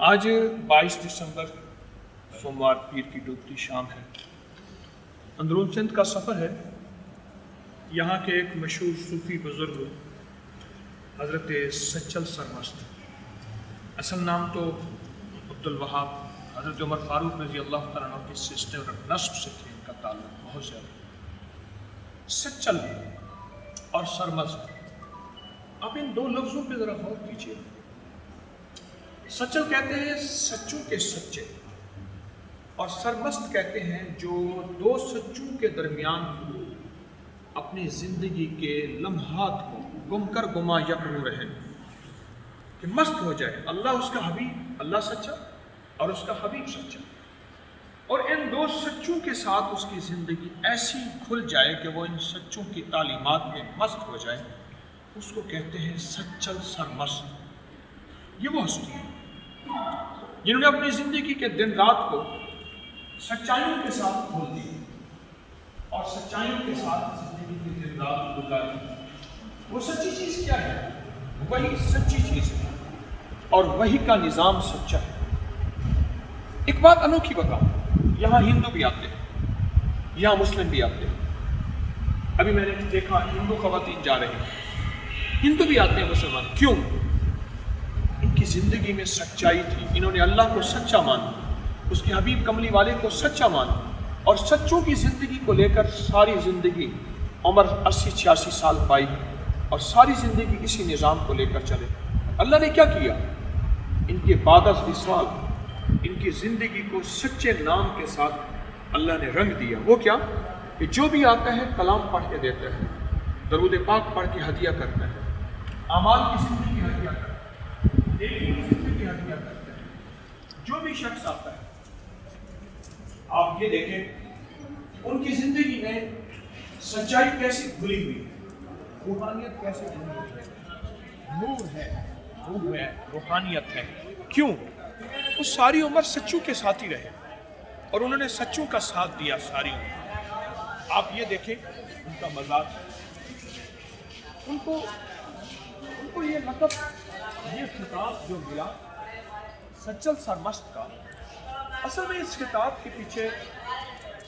आज 22 दिसंबर, सोमवार, पीर की डूबती शाम है। अंदरून सिंध का सफ़र है। यहाँ के एक मशहूर सूफ़ी बुज़ुर्ग, हज़रत सच्चल सरमस्त असल नाम तो अब्दुल वहाब, हज़रत उमर फ़ारूक रज़ी अल्लाह तआला की सिस्टर नस्ब से थे इनका ताल्लुक बहुत ज़्यादा। सच्चल और सरमस्त अब इन दो लफ्ज़ों पे ज़रा गौर कीजिए। सच्चल कहते हैं, सच्चों के सच्चे। और सरमस्त कहते हैं, जो दो सच्चों के दरमियान अपनी ज़िंदगी के लम्हात को गुम कर गुमा यकरू रहे, कि मस्त हो जाए। अल्लाह उसका हबीब, अल्लाह सच्चा, और उसका हबीब सच्चा। और इन दो सच्चों के साथ उसकी ज़िंदगी ऐसी खुल जाए कि वो इन सच्चों की तालीमात में मस्त हो जाए, उसको कहते हैं सच्चल सरमस्त ये वो हस्ती है। जिन्होंने अपनी ज़िंदगी के दिन रात को सच्चाइयों के साथ खोल दी और सच्चाइयों के साथ ज़िंदगी की दिन रात गुजारी वो सच्ची चीज़ क्या है? वही सच्ची चीज़ है और वही का निज़ाम सच्चा है। एक बात अनोखी बताऊँ, यहाँ हिंदू भी आते हैं, यहाँ मुस्लिम भी आते हैं। अभी मैंने देखा, हिंदू खवतिन जा रहे हैं। हिंदू भी आते हैं मुसलमान। क्यों? इनकी ज़िंदगी में सच्चाई थी। इन्होंने अल्लाह को सच्चा माना, उसके हबीब कमली वाले को सच्चा माना और सच्चों की ज़िंदगी को लेकर सारी ज़िंदगी उम्र अस्सी, छियासी साल पाई और सारी ज़िंदगी इसी निज़ाम को लेकर चले। अल्लाह ने क्या किया? इनके बादस विसवाल इनकी ज़िंदगी को सच्चे नाम के साथ अल्लाह ने रंग दिया। वो क्या? कि जो भी आता है, कलाम पढ़ के देता है, दरूद पाक पढ़ के हदिया करता है। अमाल की ज़िंदगी हदिया करता है। एक ही ज़िंदगी हदिया करता है? जो भी शख्स आता है, आप ये देखें, उनकी ज़िंदगी में सच्चाई कैसी खुली हुई है? रूहानियत कैसे खुली हुई है? रूह है रूहानियत है। क्यों? वो सारी उम्र सच्चों के साथ ही रहे और उन्होंने सच्चों का साथ दिया सारी उम्र। आप ये देखें, उनका मज़ाक। उनको उनको ये लकब ये खिताब जो मिला सच्चल सरमस्त का, असल में इस खिताब के पीछे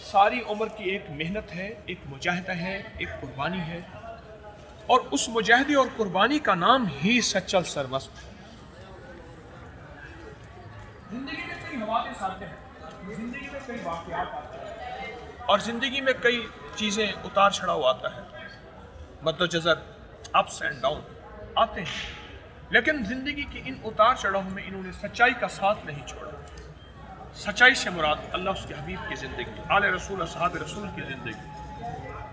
सारी उम्र की एक मेहनत है, एक मुजाहिदा है, एक कुर्बानी है, और उस मुजाहिदे और कुर्बानी का नाम ही सच्चल सरमस्त है। ज़िंदगी में कई हवाले आते हैं, ज़िंदगी में कई वाकयात आते हैं, और ज़िंदगी में कई चीज़ें उतार चढ़ाव आता है। मद्दोजर अप्स एंड डाउन आते हैं। लेकिन ज़िंदगी के इन उतार चढ़ाव में इन्होंने सच्चाई का साथ नहीं छोड़ा। सच्चाई से मुराद अल्लाह उसके हबीब की ज़िंदगी, आल रसूल साहब रसूल की ज़िंदगी।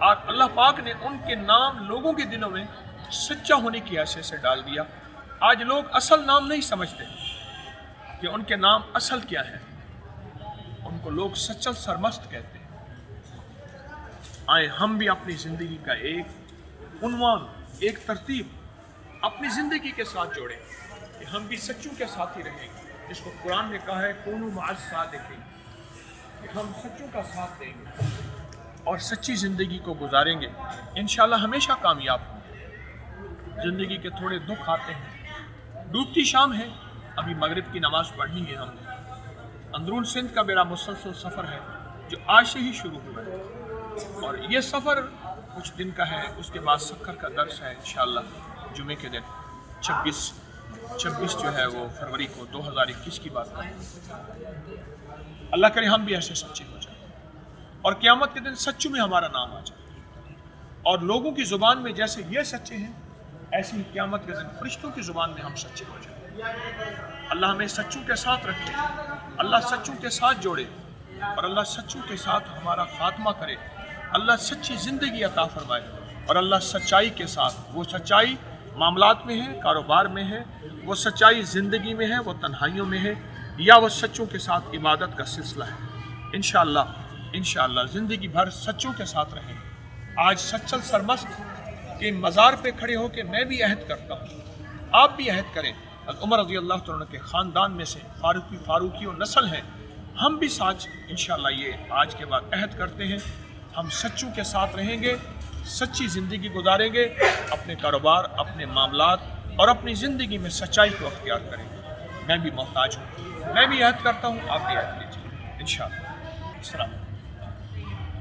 आज अल्लाह पाक ने उनके नाम लोगों के दिलों में सच्चा होने की हैसियत से डाल दिया। आज लोग असल नाम नहीं समझते कि उनके नाम असल क्या है। उनको लोग सच्चल सरमस्त कहते हैं। आए, हम भी अपनी ज़िंदगी का एक उनवान, एक तरतीब अपनी ज़िंदगी के साथ जोड़ें, कि हम भी सच्चों के साथ ही रहेंगे जिसको कुरान ने कहा है, कोनो माज साथ देखेंगे कि हम सच्चों का साथ देंगे और सच्ची ज़िंदगी को गुजारेंगे। इन हमेशा कामयाब होंगे। ज़िंदगी के थोड़े दुख आते हैं। डूबती शाम है। अभी मगरिब की नमाज़ पढ़नी है हमने। अंदरून सिंध का मेरा मुसलसल सफ़र है, जो आज से ही शुरू हुआ है। और ये सफ़र कुछ दिन का है, उसके बाद शक्कर का दर्श है इन जुमे के दिन छब्बीस छब्बीस जो है वो फरवरी को 2021 की बात करें। अल्लाह करे हम भी ऐसे सच्चे हो जाए और क़्यामत के दिन सच्चों में हमारा नाम आ जाए। और लोगों की ज़ुबान में जैसे ये सच्चे हैं, ऐसे ही क़्यामत के दिन फरिश्तों की ज़ुबान में हम सच्चे हो जाए। अल्लाह हमें सच्चों के साथ रखे, अल्लाह सच्चों के साथ जोड़े और अल्लाह सच्चों के साथ हमारा खात्मा करे। अल्लाह सच्ची ज़िंदगी अता फरमाए और अल्लाह सच्चाई के साथ, वो सच्चाई मामलात में है, कारोबार में है, वो सच्चाई ज़िंदगी में है, वो तन्हाइयों में है, या वो सच्चों के साथ इबादत का सिलसिला है। इन इन ज़िंदगी भर सच्चों के साथ रहें। आज सच्चल सरमस्त के मज़ार पे खड़े होकर मैं भी अहद करता हूँ। आप भी अहद करें। उमर रज़ी अल्लाह के ख़ानदान में से फारूकी फारूकी और नस्ल हैं। हम भी साज इन ये आज के बाद अहद करते हैं। हम सच्चों के साथ रहेंगे। सच्ची ज़िंदगी गुजारेंगे, अपने कारोबार, अपने मामला और अपनी ज़िंदगी में सच्चाई को अख्तियार करेंगे। मैं भी मोहताज हूँ। मैं भी याद करता हूँ। आप भी याद कीजिए। इन शाह